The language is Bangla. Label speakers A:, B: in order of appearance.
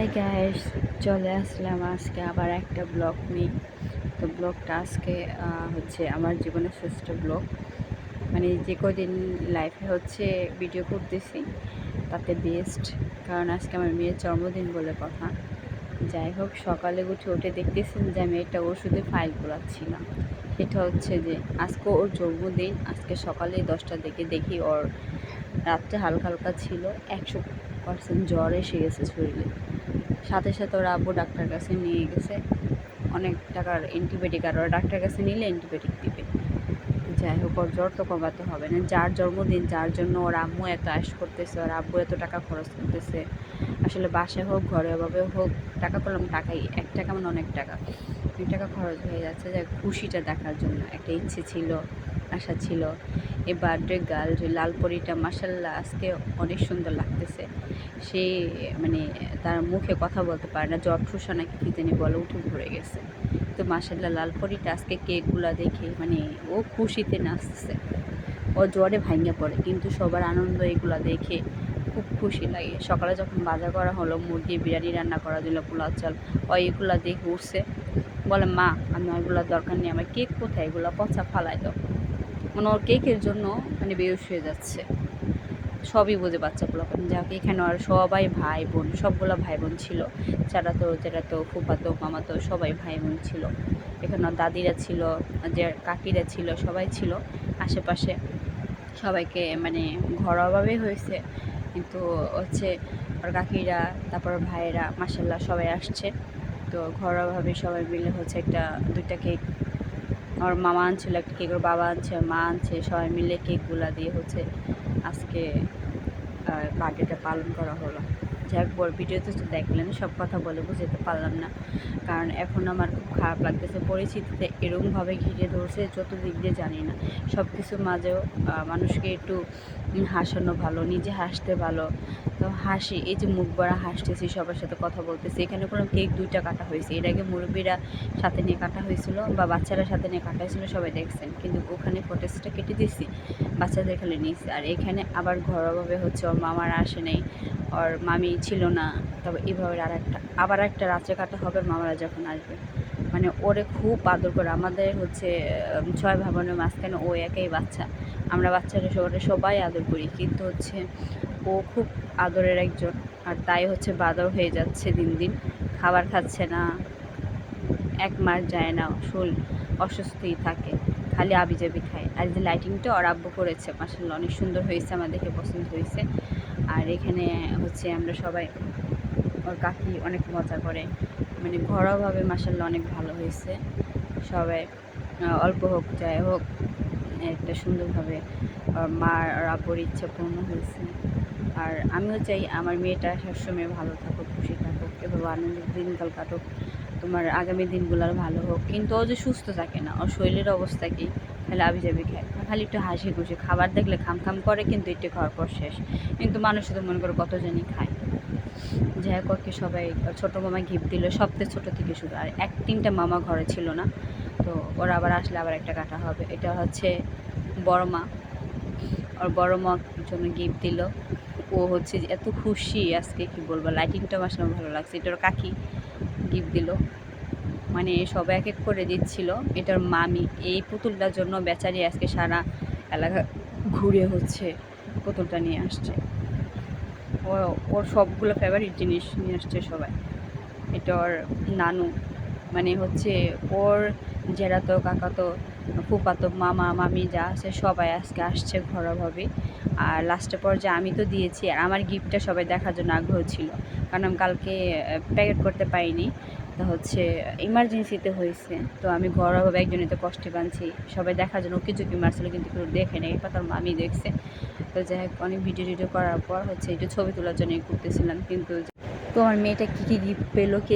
A: হাই গ্যাস চলে আসলাম আজকে আবার একটা ব্লগ নিয়ে। তো ব্লগটা আজকে হচ্ছে আমার জীবনের শ্রেষ্ঠ ব্লগ মানে যে কদিন লাইফে হচ্ছে ভিডিও করতেছি, তাতে বেস্ট কারণ আজকে আমার মেয়ের জন্মদিন বলে কথা। যাই হোক, সকালে উঠে উঠে দেখতেছেন যে আমি একটা ওষুধে ফাইল করাচ্ছিলাম। সেটা হচ্ছে যে আজকে ওর জন্মদিন। আজকে সকালে দশটার দিকে দেখি ওর রাত্রে হালকা হালকা ছিল, একশো পার্সেন্ট জ্বর এসে গেছে শরীরে। সাথে সাথে ওরা আব্বু ডাক্তার কাছে নিয়ে গেছে। অনেক টাকার অ্যান্টিবায়োটিক আর ওরা ডাক্তার কাছে নিলে অ্যান্টিবায়োটিক দিবে। যাই হোক, ওর জ্বর তো কমাতে হবে না। যার জন্মদিন, যার জন্য ওর আম্মু এত আশ করতেছে, ওর আব্বু এত টাকা খরচ করতেছে। আসলে বাসায় হোক, ঘরে অভাবে হোক, টাকা করলাম টাকাই। এক টাকা মানে অনেক টাকা। অনেক টাকা খরচ হয়ে যাচ্ছে। যে খুশিটা দেখার জন্য একটা ইচ্ছে ছিল, আশা ছিল। এই বার্থডে গার্ল যে লাল পরিটা মাসাল্লাহ আজকে অনেক সুন্দর লাগতেছে। সে মানে তার মুখে কথা বলতে পারে না, জ্বর, ঠুসা নাকি কী জানি বলে, উঠে ঘুরে গেছে। তো মাসাল্লাহ লাল পরিটা আজকে কেকগুলা দেখে মানে ও খুশিতে নাচতেছে। ও জ্বরে ভাঙে পড়ে, কিন্তু সবার আনন্দ এগুলা দেখে খুব খুশি লাগে। সকালে যখন বাজার করা হলো, মুরগি, বিরিয়ানি রান্না করা দিল, পোলাও চাল, ও এগুলা দেখে উঠছে। বলে, মা, আমি ওইগুলোর দরকার নেই, আমার কেক কোথায়? এগুলো পচা ফালাই দাও। মানে ওর কেকের জন্য মানে বেউস হয়ে যাচ্ছে। সবই বোঝে বাচ্চাগুলো। যাক, এখানে আর সবাই ভাই বোন সবগুলো ভাই বোন ছিল। যারা তো যেটা তো ফুফাতো, মামাতো, সবাই ভাই বোন ছিল। এখানে দাদিরা ছিল, যে কাকিরা ছিল, সবাই ছিল আশেপাশে। সবাইকে মানে ঘরোয়াভাবে হয়েছে। কিন্তু হচ্ছে ওর কাকিরা, তারপর ভাইয়েরা মাসাল্লাহ সবাই আসছে। তো ঘরোয়াভাবে সবাই মিলে হচ্ছে একটা দুইটা কেক আমার মামা আনছিল একটা কেক, ওর বাবা আনছে, মা আনছে, সবাই মিলে কেকগুলা দিয়ে হচ্ছে আজকে বার্থডেটা পালন করা হলো। হোক বড় ভিডিওতে তো দেখলেন, সব কথা বলে বুঝতে পারলাম না। কারণ এখন আমার খুব খারাপ লাগতেছে, পরিস্থিতিতে এরকমভাবে ঘিরে ধরছে চতুর্দিক দিয়ে জানি না। সব কিছুর মাঝেও মানুষকে একটু হাসানো ভালো, নিজে হাসতে ভালো। তো হাসি, এই যে মুখ ভরা হাসতেছি, সবার সাথে কথা বলতেছি, এখানে কোনো কেক দুইটা কাটা হয়েছে। এর আগে মুরব্বীরা সাথে নিয়ে কাটা হয়েছিল বা বাচ্চারা সাথে নিয়ে কাটা হয়েছিল, সবাই দেখছেন। কিন্তু ওখানে ফটেজটা কেটে দিয়েছি, বাচ্চাদের খালি নিয়েছি। আর এখানে আবার ঘরোয়াভাবে হচ্ছে, ওর মামার আসে নেই ওর মামি ছিল না, তবে এভাবে আর একটা, আবার একটা রাত্রে কাটা হবে, মামারা যখন আসবে। মানে ওরে খুব আদর করে, আমাদের হচ্ছে ছয় ভাবনের মাঝখানে ও একাই বাচ্চা। আমরা বাচ্চারা সবাই সবাই আদর করি, কিন্তু হচ্ছে ও খুব আদরের একজন, আর তাই হচ্ছে বাদর হয়ে যাচ্ছে দিন দিন। খাবার খাচ্ছে না, এক মাস যায় না শরীর অসুস্থই থাকে, খালি আবিজাবি খায়। আর যে লাইটিংটা ওর আব্বু করেছে মাসাল্লাহ অনেক সুন্দর হয়েছে দেখে পছন্দ হয়েছে। আর এখানে হচ্ছে আমরা সবাই ওর কাকি অনেক মজা করে। মানে ঘরোয়াভাবে মাসাল্লাহ অনেক ভালো হয়েছে। সবাই অল্প হোক, যাই হোক, একটা সুন্দরভাবে মার আর আব্বুর ইচ্ছা পূর্ণ হয়েছে। আর আমিও চাই আমার মেয়েটা সবসময় ভালো থাকুক, খুশি থাকুক, এভাবে আনন্দের দিনকাল কাটুক। তোমার আগামী দিনগুলো আর ভালো হোক। কিন্তু ও যে সুস্থ থাকে না, ওর শরীরের অবস্থা কি? আবি যাবি খায় খালি একটু হাসি খুশি। খাবার দেখলে খাম খাম করে কিন্তু একটু খাওয়ার পর শেষ। কিন্তু মানুষ তো মনে করে কত জানি খায়। যাই হোক, ওকে সবাই ছোটো মামা গিফট দিল সবথেকে ছোটো থেকে শুরু। আর এক তিনটা মামা ঘরে ছিল না। তো ওরা আবার আসলে আবার একটা কাটা হবে। এটা হচ্ছে বড় মা। ওর বড় মার জন্য গিফট দিল। ও হচ্ছে এত খুশি আজকে, কি বলব? লাইটিংটা আমার সামনে ভালো লাগছে। এটা ওর কাকি গিফট দিল। মানে সবাই এক এক করে দিচ্ছিল। এটার মামি এই পুতুলটার জন্য বেচারি আজকে সারা এলাকা ঘুরে হচ্ছে পুতুলটা নিয়ে আসছে। ও, ওর সবগুলো ফেভারিট জিনিস নিয়ে আসছে সবাই। এটা ওর নানু। মানে হচ্ছে ওর জেরাতো, কাকাতো ফুপাতো মামা, মামি যা আছে সবাই আজকে আসছে ঘরোয়াভাবে আর লাস্টে পর্যায়ে আমি তো দিয়েছি, আর আমার গিফটটা সবাই দেখার জন্য আগ্রহ ছিল। কারণ আমি কালকে প্যাকেট করতে পারিনি। তো হচ্ছে ইমার্জেন্সিতে হয়েছে। তো আমি ঘরোয়াভাবে একজন এত কষ্টে বানছি সবাই দেখার জন্য কিছু কি মারছিল, কিন্তু কেউ দেখে নেই। তার মামি দেখছে। তো যাই হোক, অনেক ভিডিও টিডিও করার পর হচ্ছে একটু ছবি তোলার জন্য করতেছিলাম কিন্তু তোমার মেয়েটা কী কী গিফট পেল কে